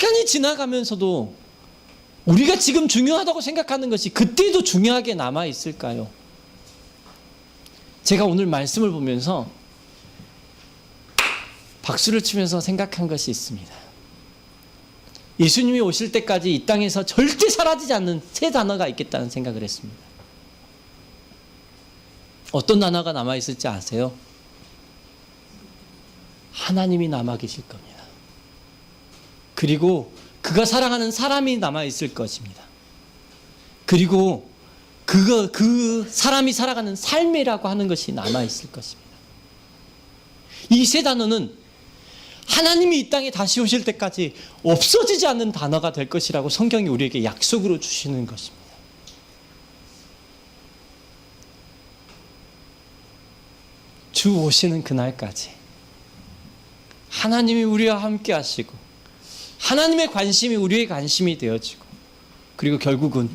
시간이 지나가면서도 우리가 지금 중요하다고 생각하는 것이 그때도 중요하게 남아 있을까요? 제가 오늘 말씀을 보면서 박수를 치면서 생각한 것이 있습니다. 예수님이 오실 때까지 이 땅에서 절대 사라지지 않는 세 단어가 있겠다는 생각을 했습니다. 어떤 단어가 남아 있을지 아세요? 하나님이 남아 계실 겁니다. 그리고 그가 사랑하는 사람이 남아 있을 것입니다. 그리고 그거 그 사람이 살아가는 삶이라고 하는 것이 남아 있을 것입니다. 이 세 단어는 하나님이 이 땅에 다시 오실 때까지 없어지지 않는 단어가 될 것이라고 성경이 우리에게 약속으로 주시는 것입니다. 주 오시는 그날까지 하나님이 우리와 함께 하시고 하나님의 관심이 우리의 관심이 되어지고 그리고 결국은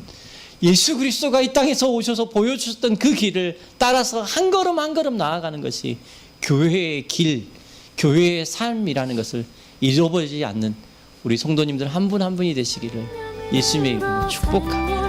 예수 그리스도가 이 땅에서 오셔서 보여주셨던 그 길을 따라서 한 걸음 한 걸음 나아가는 것이 교회의 길, 교회의 삶이라는 것을 잃어버리지 않는 우리 성도님들 한 분한 분이 되시기를 예수님의 축복합니다.